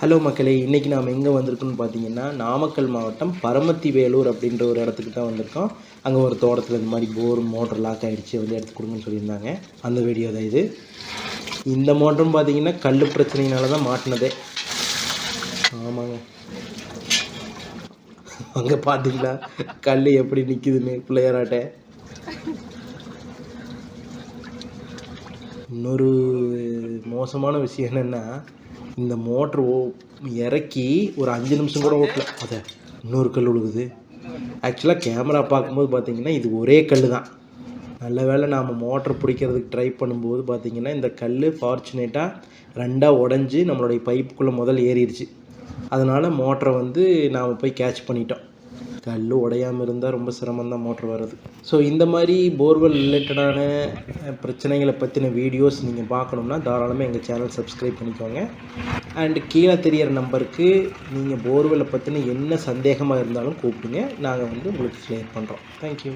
Hello மக்களே இன்றைக்கி நாம் எங்கே வந்திருக்கோம்னு பார்த்தீங்கன்னா நாமக்கல் மாவட்டம் பரமத்தி வேலூர் அப்படின்ற ஒரு இடத்துக்கு தான் வந்திருக்கோம். அங்கே ஒரு தோட்டத்தில் இந்த மாதிரி போர் மோட்டர் லாக் ஆகிடுச்சு வந்து எடுத்து கொடுங்கன்னு சொல்லியிருந்தாங்க. அந்த வீடியோ தான் இது. இந்த மோட்டரும் பார்த்தீங்கன்னா கல் பிரச்சனையினால தான் மாட்டினதே. ஆமாங்க. அங்கே பார்த்தீங்களா? கல் எப்படி நிற்குதுன்னு பிள்ளையாராட்ட. இன்னொரு மோசமான விஷயம் என்னென்னா இந்த மோட்ரு ஓ இறக்கி ஒரு அஞ்சு நிமிஷம் கூட ஓட்டல. அதை இன்னொரு கல் விழுகுது ஆக்சுவலாக கேமரா பார்க்கும்போது பார்த்தீங்கன்னா இது ஒரே கல் தான். நல்ல வேளை நாம் மோட்ரு பிடிக்கிறதுக்கு ட்ரை பண்ணும்போது பார்த்தீங்கன்னா இந்த கல் ஃபார்ச்சுனேட்டாக ரெண்டாக உடஞ்சி நம்மளுடைய பைப்புக்குள்ளே முதல் ஏறிடுச்சு. அதனால் மோட்டரை வந்து நாம் போய் கேட்ச் பண்ணிட்டோம். கல் உடையாமல் இருந்தால் ரொம்ப சிரமம் தான் மோட்ரு வர்றது. ஸோ இந்த மாதிரி போர்வெல் ரிலேட்டடான பிரச்சனைகளை பற்றின வீடியோஸ் நீங்கள் பார்க்கணும்னா தாராளமாக எங்கள் சேனல் சப்ஸ்கிரைப் பண்ணிக்கோங்க. அண்ட் கீழே தெரியிற நம்பருக்கு நீங்கள் போர்வெல்லை பற்றின என்ன சந்தேகமாக இருந்தாலும் கூப்பிடுங்க. நாங்கள் வந்து உங்களுக்கு கிளியர் பண்ணுறோம் தேங்க்யூ